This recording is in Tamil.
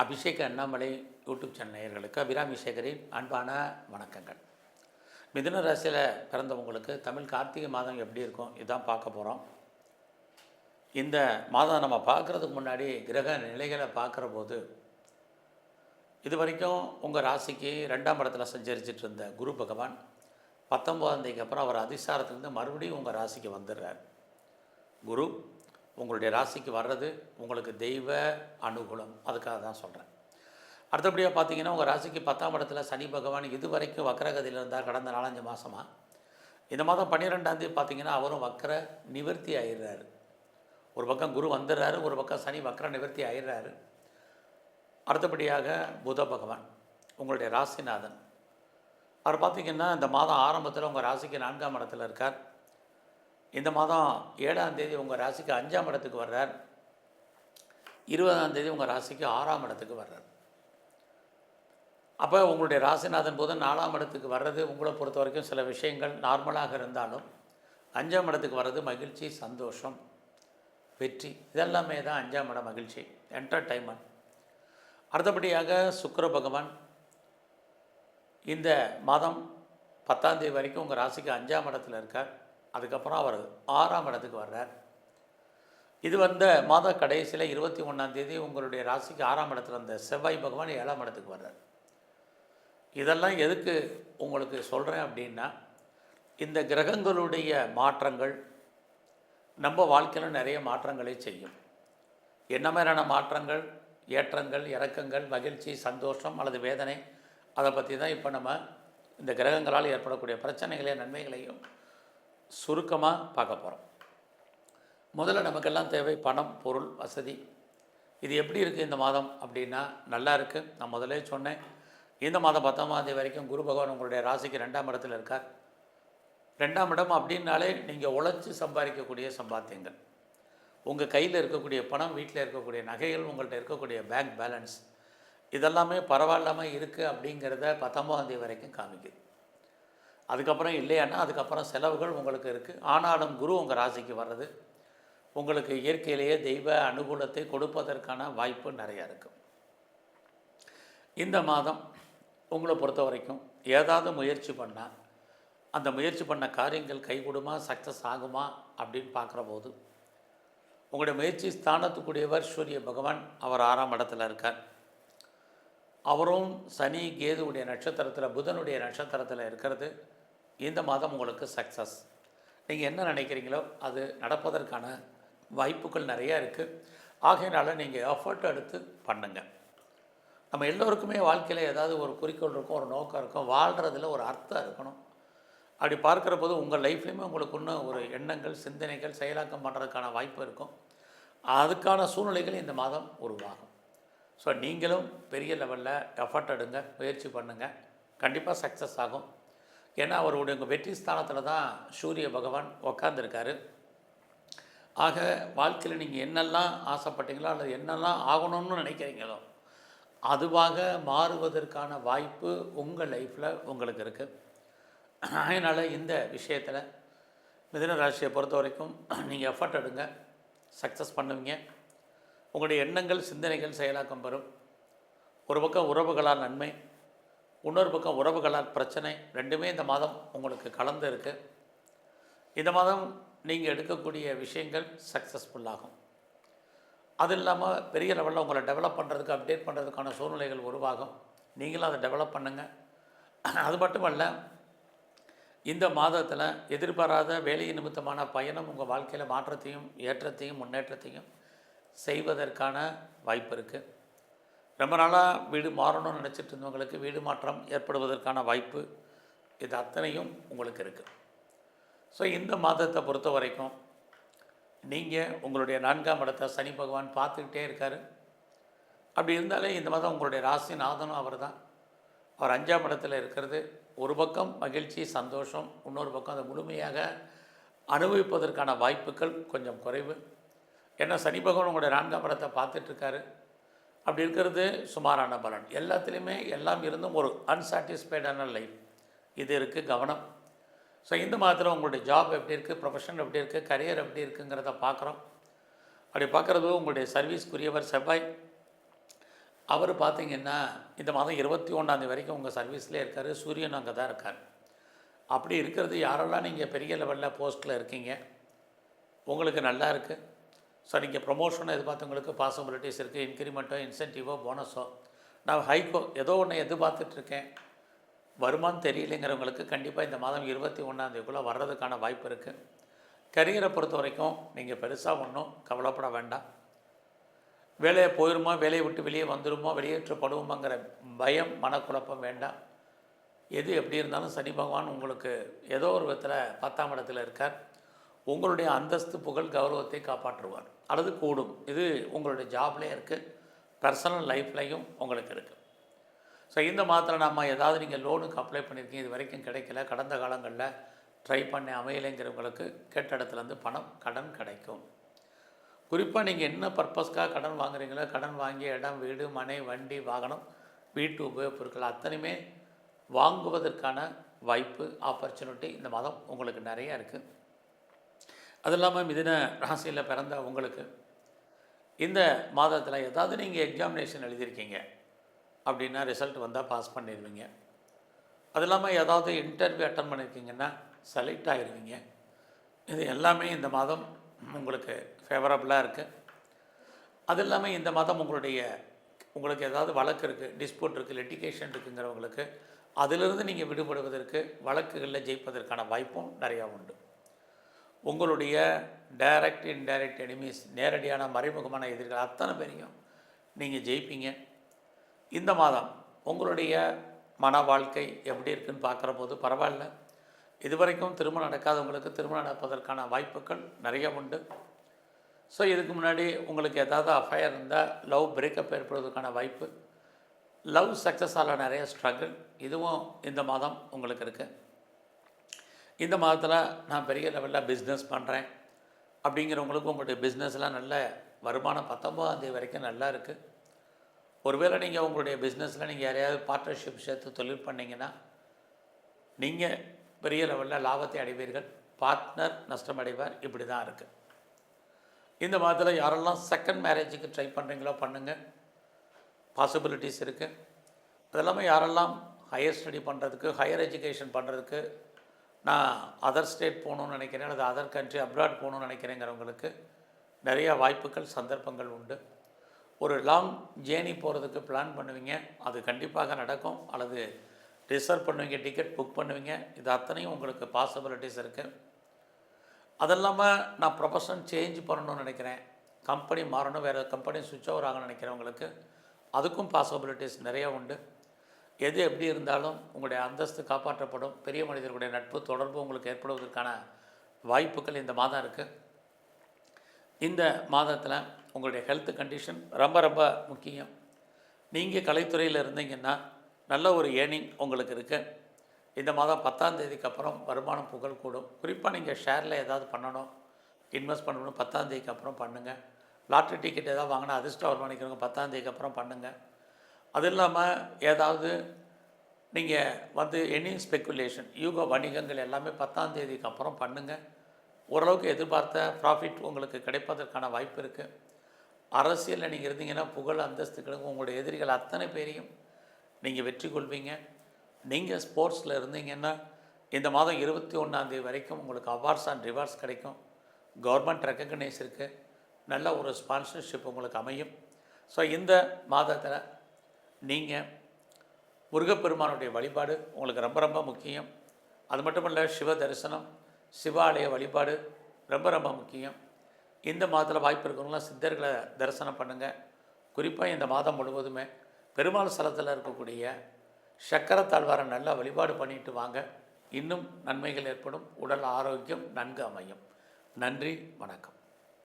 அபிஷேக் அண்ணாமலை யூடியூப் சேனல் நேயர்களுக்கு அபிராமி சேகரின் அன்பான வணக்கங்கள். மிதுன ராசியில் பிறந்தவங்களுக்கு தமிழ் கார்த்திகை மாதம் எப்படி இருக்கும்? இதான் பார்க்க போகிறோம் இந்த மாதம் நம்ம பார்க்குறதுக்கு முன்னாடி கிரக நிலைகளை பார்க்குற போது இது வரைக்கும் உங்கள் ராசிக்கு ரெண்டாம் இடத்துல சஞ்சரிச்சிட்டு இருந்த குரு பகவான் பத்தொம்போதாம் தேதிக்கு அப்புறம் அவர் அதிசாரத்துலேருந்து மறுபடியும் உங்கள் ராசிக்கு வந்துடுறார். குரு உங்களுடைய ராசிக்கு வர்றது உங்களுக்கு தெய்வ அனுகூலம். அதுக்காக தான் சொல்கிறேன் அடுத்தபடியாக பார்த்தீங்கன்னா உங்கள் ராசிக்கு பத்தாம் இடத்துல சனி பகவான் இது வரைக்கும் வக்கரகதியில் இருந்தார் கடந்த நாலஞ்சு மாதமாக இந்த மாதம் பன்னிரெண்டாந்தேதி பார்த்தீங்கன்னா அவரும் வக்கர நிவர்த்தி ஆயிடுறாரு. ஒரு பக்கம் குரு வந்துடுறாரு ஒரு பக்கம் சனி வக்கர நிவர்த்தி ஆயிடுறாரு. அடுத்தபடியாக புத பகவான் உங்களுடைய ராசிநாதன். அவர் பார்த்தீங்கன்னா இந்த மாதம் ஆரம்பத்தில் உங்கள் ராசிக்கு நான்காம் இடத்துல இருக்கார். இந்த மாதம் ஏழாம் தேதி உங்கள் ராசிக்கு அஞ்சாம் இடத்துக்கு வர்றார். இருபதாம் தேதி உங்கள் ராசிக்கு ஆறாம் இடத்துக்கு வர்றார். அப்போ உங்களுடைய ராசிநாதன் போது நாலாம் இடத்துக்கு வர்றது உங்களை பொறுத்த வரைக்கும் சில விஷயங்கள் நார்மலாக இருந்தாலும் அஞ்சாம் இடத்துக்கு வர்றது மகிழ்ச்சி சந்தோஷம் வெற்றி இதெல்லாமே தான் அஞ்சாம் இடம் மகிழ்ச்சி என்டர்டைன்மெண்ட் அடுத்தபடியாக சுக்கர பகவான் இந்த மாதம் பத்தாம் தேதி வரைக்கும் உங்கள் ராசிக்கு அஞ்சாம் இடத்துல இருக்கார். அதுக்கப்புறம் அவர் ஆறாம் இடத்துக்கு வர்றார். இது வந்த மாத கடைசியில் இருபத்தி ஒன்றாம் தேதி உங்களுடைய ராசிக்கு ஆறாம் இடத்துல இருந்த செவ்வாய் பகவான் ஏழாம் இடத்துக்கு வர்றார். இதெல்லாம் எதுக்கு உங்களுக்கு சொல்கிறேன் அப்படின்னா இந்த கிரகங்களுடைய மாற்றங்கள் நம்ம வாழ்க்கையில் நிறைய மாற்றங்களை செய்யும். என்ன மாதிரியான மாற்றங்கள்? ஏற்றங்கள் இறக்கங்கள் மகிழ்ச்சி சந்தோஷம் அல்லது வேதனை அதை பற்றி தான் இப்போ நம்ம இந்த கிரகங்களால் ஏற்படக்கூடிய பிரச்சனைகளையும் நன்மைகளையும் சுருக்கமாக பார்க்க போகிறோம் முதல்ல நமக்கெல்லாம் தேவை பணம் பொருள் வசதி. இது எப்படி இருக்குது இந்த மாதம் அப்படின்னா நல்லா இருக்குது நான் முதலே சொன்னேன். இந்த மாதம் பத்தாம் தேதி வரைக்கும் குரு பகவான் உங்களுடைய ராசிக்கு ரெண்டாம் இடத்துல இருக்கார். ரெண்டாம் இடம் அப்படின்னாலே நீங்கள் உழைச்சி சம்பாதிக்கக்கூடிய சம்பாத்தியங்கள். உங்கள் கையில் இருக்கக்கூடிய பணம் வீட்டில் இருக்கக்கூடிய நகைகள் உங்கள்கிட்ட இருக்கக்கூடிய பேங்க் பேலன்ஸ் இதெல்லாமே பரவாயில்லாமல் இருக்குது அப்படிங்கிறத பத்தொம்பதாம் தேதி வரைக்கும் காமிக்குது. அதுக்கப்புறம் இல்லையானா அதுக்கப்புறம் செலவுகள் உங்களுக்கு இருக்குது ஆனாலும் குரு உங்கள் ராசிக்கு வர்றது உங்களுக்கு இயற்கையிலேயே தெய்வ அனுகூலத்தை கொடுப்பதற்கான வாய்ப்பு நிறையா இருக்கும் இந்த மாதம் உங்களை பொறுத்த வரைக்கும் ஏதாவது முயற்சி பண்ணால் அந்த முயற்சி பண்ண காரியங்கள் கைகூடுமா சக்ஸஸ் ஆகுமா அப்படின்னு பார்க்குற போது உங்களுடைய முயற்சி ஸ்தானத்துக்குரியவர் சூரிய பகவான் அவர் ஆறாம் இடத்துல இருக்கார். அவரும் சனி கேதுவுடைய நட்சத்திரத்தில் புதனுடைய நட்சத்திரத்தில் இருக்கிறது. இந்த மாதம் உங்களுக்கு சக்ஸஸ் நீங்கள் என்ன நினைக்கிறீங்களோ அது நடப்பதற்கான வாய்ப்புகள் நிறையா இருக்குது ஆகையினால நீங்கள் எஃபர்ட் எடுத்து பண்ணுங்கள் நம்ம எல்லோருக்குமே வாழ்க்கையில் ஏதாவது ஒரு குறிக்கோள் இருக்கும் ஒரு நோக்கம் இருக்கும் வாழ்கிறதுல ஒரு அர்த்தம் இருக்கணும். அப்படி பார்க்குற போது உங்கள் லைஃப்லேயுமே உங்களுக்கு இன்னும் ஒரு எண்ணங்கள் சிந்தனைகள் செயலாக்கம் பண்ணுறதுக்கான வாய்ப்பு இருக்கும். அதுக்கான சூழ்நிலைகள் இந்த மாதம் உருவாகும். ஸோ நீங்களும் பெரிய லெவலில் எஃபர்ட் எடுங்க முயற்சி பண்ணுங்கள் கண்டிப்பாக சக்ஸஸ் ஆகும். ஏன்னா அவருடைய உங்கள் வெற்றி ஸ்தானத்தில் தான் சூரிய பகவான் உக்காந்துருக்காரு. ஆக வாழ்க்கையில் நீங்கள் என்னெல்லாம் ஆசைப்பட்டீங்களோ அல்லது என்னெல்லாம் ஆகணும்னு நினைக்கிறீங்களோ அதுவாக மாறுவதற்கான வாய்ப்பு உங்கள் லைஃப்பில் உங்களுக்கு இருக்குது அதனால் இந்த விஷயத்தில் மிதன ராசியை பொறுத்த வரைக்கும் நீங்கள் எஃபர்ட் எடுங்க சக்ஸஸ் பண்ணுவீங்க. உங்களுடைய எண்ணங்கள் சிந்தனைகள் செயலாக்கம் பெறும். ஒரு பக்கம் உறவுகளால் நன்மை இன்னொரு பக்கம் உறவுகளால் பிரச்சனை ரெண்டுமே இந்த மாதம் உங்களுக்கு கலந்து இருக்குது இந்த மாதம் நீங்கள் எடுக்கக்கூடிய விஷயங்கள் சக்ஸஸ்ஃபுல்லாகும் அது இல்லாமல் பெரிய லெவலில் உங்களை டெவலப் பண்ணுறதுக்கு அப்டேட் பண்ணுறதுக்கான சூழ்நிலைகள் உருவாகும். நீங்களும் அதை டெவலப் பண்ணுங்கள் அது மட்டுமல்ல இந்த மாதத்தில் எதிர்பாராத வேலை நிமித்தமான பயணம் உங்கள் வாழ்க்கையில் மாற்றத்தையும் ஏற்றத்தையும் முன்னேற்றத்தையும் செய்வதற்கான வாய்ப்பு இருக்குது ரொம்ப நாளாக வீடு மாறணும்னு நினச்சிட்டு இருந்தவங்களுக்கு வீடு மாற்றம் ஏற்படுவதற்கான வாய்ப்பு இது அத்தனையும் உங்களுக்கு இருக்குது ஸோ இந்த மாதத்தை பொறுத்த வரைக்கும் நீங்கள் உங்களுடைய நான்காம் இடத்தை சனி பகவான் பார்த்துக்கிட்டே இருக்கார். அப்படி இருந்தாலே இந்த மாதம் உங்களுடைய ராசி நாதனும் அவர் தான் அவர் அஞ்சாம் இடத்துல இருக்கிறது. ஒரு பக்கம் மகிழ்ச்சி சந்தோஷம் இன்னொரு பக்கம் அதை முழுமையாக அனுபவிப்பதற்கான வாய்ப்புகள் கொஞ்சம் குறைவு. ஏன்னா சனி பகவான் உங்களுடைய நான்காம் இடத்தை பார்த்துட்ருக்காரு அப்படி இருக்கிறது சுமாரான பலன். எல்லாத்துலேயுமே எல்லாம் இருந்தும் ஒரு அன்சாட்டிஸ்ஃபைடான லைஃப் இது இருக்குது கவனம். ஸோ இந்த மாதத்தில் உங்களுடைய ஜாப் எப்படி இருக்குது ப்ரொஃபஷன் எப்படி இருக்குது கரியர் எப்படி இருக்குங்கிறத பார்க்குறோம் அப்படி பார்க்குறது உங்களுடைய சர்வீஸ்க்குரியவர் செவ்வாய். அவர் பார்த்தீங்கன்னா இந்த மாதம் இருபத்தி ஒன்றாந்தேதி வரைக்கும் உங்கள் சர்வீஸ்லேயே இருக்கார். சூரியன் அங்கே தான் இருக்கார். அப்படி இருக்கிறது யாரெல்லாம் நீங்கள் பெரிய லெவலில் போஸ்ட்டில் இருக்கீங்க? உங்களுக்கு நல்லா இருக்குது ஸோ நீங்கள் ப்ரொமோஷனோ எதிர்பார்த்தவங்களுக்கு பாசிபிலிட்டிஸ் இருக்குது இன்க்ரிமெண்ட்டோ இன்சென்டிவோ போனஸோ நான் ஹைக்கோ ஏதோ ஒன்று எதிர்பார்த்துட்ருக்கேன் வருமானம் தெரியலைங்கிறவங்களுக்கு கண்டிப்பாக இந்த மாதம் இருபத்தி ஒன்றாந்தேதிக்குள்ளே வர்றதுக்கான வாய்ப்பு இருக்குது கரியரை பொறுத்த வரைக்கும் நீங்கள் பெருசாக ஒன்றும் கவலைப்பட வேண்டாம். வேலையை போயிடுமா வேலையை விட்டு வெளியே வந்துடுமோ வெளியேற்றப்படுவோமாங்கிற பயம் மனக்குழப்பம் வேண்டாம். எது எப்படி இருந்தாலும் சனி பகவான் உங்களுக்கு ஏதோ ஒரு விதத்தில் பத்தாம் இடத்துல இருக்கார். உங்களுடைய அந்தஸ்து புகழ் கௌரவத்தை காப்பாற்றுவார். அல்லது கூடும். இது உங்களுடைய ஜாப்லேயும் இருக்குது பர்சனல் லைஃப்லையும் உங்களுக்கு இருக்குது ஸோ இந்த மாதத்தில் நம்ம ஏதாவது நீங்கள் லோனுக்கு அப்ளை பண்ணியிருக்கீங்க இது வரைக்கும் கிடைக்கல. கடந்த காலங்களில் ட்ரை பண்ணி அமையலைங்கிறவங்களுக்கு கேட்ட இடத்துலேருந்து பணம் கடன் கிடைக்கும். குறிப்பாக நீங்கள் என்ன பர்பஸ்க்காக கடன் வாங்குறீங்களோ கடன் வாங்கிய இடம் வீடு மனை வண்டி வாகனம் வீட்டு உபயோகப் பொருட்கள் அத்தனையுமே வாங்குவதற்கான வாய்ப்பு ஆப்பர்ச்சுனிட்டி இந்த மாதம் உங்களுக்கு நிறையா இருக்குது அது இல்லாமல் மிதின ராசியில் பிறந்த உங்களுக்கு. இந்த மாதத்தில் ஏதாவது நீங்கள் எக்ஸாமினேஷன் எழுதியிருக்கீங்க. அப்படின்னா ரிசல்ட் வந்தால் பாஸ் பண்ணிடுவீங்க. அது இல்லாமல் ஏதாவது இன்டர்வியூ அட்டன் பண்ணியிருக்கீங்கன்னா செலக்ட் ஆகிடுவீங்க இது எல்லாமே இந்த மாதம் உங்களுக்கு ஃபேவரபுளாக இருக்குது அது இல்லாமல் இந்த மாதம் உங்களுடைய உங்களுக்கு ஏதாவது வழக்கு இருக்குது டிஸ்பியூட் இருக்குது லிட்டிகேஷன் இருக்குங்கிறவங்களுக்கு அதிலிருந்து நீங்கள் விடுபடுவதற்கு வழக்குகளில் ஜெயிப்பதற்கான வாய்ப்பும் நிறையா உண்டு. உங்களுடைய டைரக்ட் இன்டைரக்ட் எனிமீஸ் நேரடியான மறைமுகமான எதிர்கள் அத்தனை பேரையும் நீங்கள் ஜெயிப்பீங்க. இந்த மாதம் உங்களுடைய மன வாழ்க்கை எப்படி இருக்குன்னு பார்க்குற போது பரவாயில்ல. இதுவரைக்கும் திருமணம் நடக்காதவங்களுக்கு திருமணம் நடப்பதற்கான வாய்ப்புகள் நிறைய உண்டு. ஸோ இதுக்கு முன்னாடி உங்களுக்கு ஏதாவது அஃபயர் இருந்தால் லவ் பிரேக்கப் ஏற்படுவதற்கான வாய்ப்பு. லவ் சக்ஸஸ் நிறைய ஸ்ட்ரகிள் இதுவும் இந்த மாதம் உங்களுக்கு இருக்குது இந்த மாதத்தில் நான் பெரிய லெவலில் பிஸ்னஸ் பண்ணுறேன் அப்படிங்கிறவங்களுக்கு உங்களுடைய பிஸ்னஸ்லாம் நல்ல வருமானம் பத்தொம்போதாந்தேதி வரைக்கும் நல்லா இருக்குது ஒருவேளை நீங்கள் உங்களுடைய பிஸ்னஸில் நீங்கள் யாரையாவது பார்ட்னர்ஷிப் சேர்த்து தொழில் பண்ணிங்கன்னா நீங்கள் பெரிய லெவலில் லாபத்தை அடைவீர்கள். பார்ட்னர் நஷ்டம் அடைவார் இப்படி தான் இருக்குது இந்த மாதத்தில் யாரெல்லாம் செகண்ட் மேரேஜுக்கு ட்ரை பண்ணுறீங்களோ பண்ணுங்கள் பாசிபிலிட்டிஸ் இருக்குது அது இல்லாமல் யாரெல்லாம் ஹையர் ஸ்டடி பண்ணுறதுக்கு ஹையர் எஜுகேஷன் பண்ணுறதுக்கு நான் அதர் ஸ்டேட் போகணுன்னு நினைக்கிறேன் அல்லது அதர் கண்ட்ரி அப்ராட் போகணுன்னு நினைக்கிறேங்கிறவங்களுக்கு நிறைய வாய்ப்புகள் சந்தர்ப்பங்கள் உண்டு. ஒரு லாங் ஜேர்னி போகிறதுக்கு பிளான் பண்ணுவீங்க அது கண்டிப்பாக நடக்கும். அல்லது ரிசர்வ் பண்ணுவீங்க டிக்கெட் புக் பண்ணுவீங்க இது அத்தனையும் உங்களுக்கு பாசிபிலிட்டிஸ் இருக்குது அது இல்லாமல் நான் ப்ரொஃபஷன் சேஞ்ச் பண்ணணும்னு நினைக்கிறேன். கம்பெனி மாறணும் வேறு கம்பெனி சுவிட்ச் ஓவர் ஆகணும்னு நினைக்கிறவங்களுக்கு அதுக்கும் பாசிபிலிட்டிஸ் நிறையா உண்டு. எது எப்படி இருந்தாலும் உங்களுடைய அந்தஸ்து காப்பாற்றப்படும். பெரிய மனிதர்களுடைய நட்பு தொடர்பு உங்களுக்கு ஏற்படுவதற்கான வாய்ப்புகள் இந்த மாதம் இருக்குது இந்த மாதத்தில் உங்களுடைய ஹெல்த் கண்டிஷன் ரொம்ப ரொம்ப முக்கியம். நீங்கள் கலைத்துறையில் இருந்தீங்கன்னா நல்ல ஒரு ஏர்னிங் உங்களுக்கு இருக்குது இந்த மாதம் பத்தாம் தேதிக்கு அப்புறம் வருமானம் புகழ் கூடும். குறிப்பாக நீங்கள் ஷேரில் ஏதாவது பண்ணணும். இன்வெஸ்ட் பண்ணணும் பத்தாம் தேதிக்கு அப்புறம் பண்ணுங்கள் லாட்ரி டிக்கெட் ஏதாவது வாங்கினா அதிர்ஷ்டம் வருமானிக்கிறவங்க பத்தாம் தேதிக்கு அப்புறம் பண்ணுங்கள் அது இல்லாமல் ஏதாவது நீங்கள் வந்து எனி ஸ்பெக்குலேஷன் யூக வணிகங்கள் எல்லாமே பத்தாம் தேதிக்கு அப்புறம் பண்ணுங்கள் ஓரளவுக்கு எதிர்பார்த்த ப்ராஃபிட் உங்களுக்கு கிடைப்பதற்கான வாய்ப்பு இருக்குது அரசியலில் நீங்கள் இருந்தீங்கன்னா புகழ் அந்தஸ்துகளுக்கு உங்களுடைய எதிரிகள் அத்தனை பேரையும் நீங்கள் வெற்றி கொள்வீங்க. நீங்கள் ஸ்போர்ட்ஸில் இருந்தீங்கன்னா இந்த மாதம் இருபத்தி ஒன்றாந்தேதி வரைக்கும் உங்களுக்கு அவார்ட்ஸ் அண்ட் ரிவார்ட்ஸ் கிடைக்கும். கவர்மெண்ட் ரெக்கக்னைஸ் இருக்குது நல்ல ஒரு ஸ்பான்சர்ஷிப் உங்களுக்கு அமையும். ஸோ இந்த மாதத்தில் நீங்கள் முருகப்பெருமானுடைய வழிபாடு உங்களுக்கு ரொம்ப ரொம்ப முக்கியம். அது மட்டும் இல்லை சிவ தரிசனம் சிவாலய வழிபாடு ரொம்ப ரொம்ப முக்கியம். இந்த மாதத்தில் வாய்ப்பு இருக்கிறவங்களாம் சித்தர்களை தரிசனம் பண்ணுங்கள் குறிப்பாக இந்த மாதம் முழுவதுமே பெருமாள் ஸ்தலத்தில் இருக்கக்கூடிய சக்கரத்தாழ்வாரை நல்லா வழிபாடு பண்ணிட்டு வாங்க. இன்னும் நன்மைகள் ஏற்படும். உடல் ஆரோக்கியம் நன்கு அமையும். நன்றி வணக்கம்.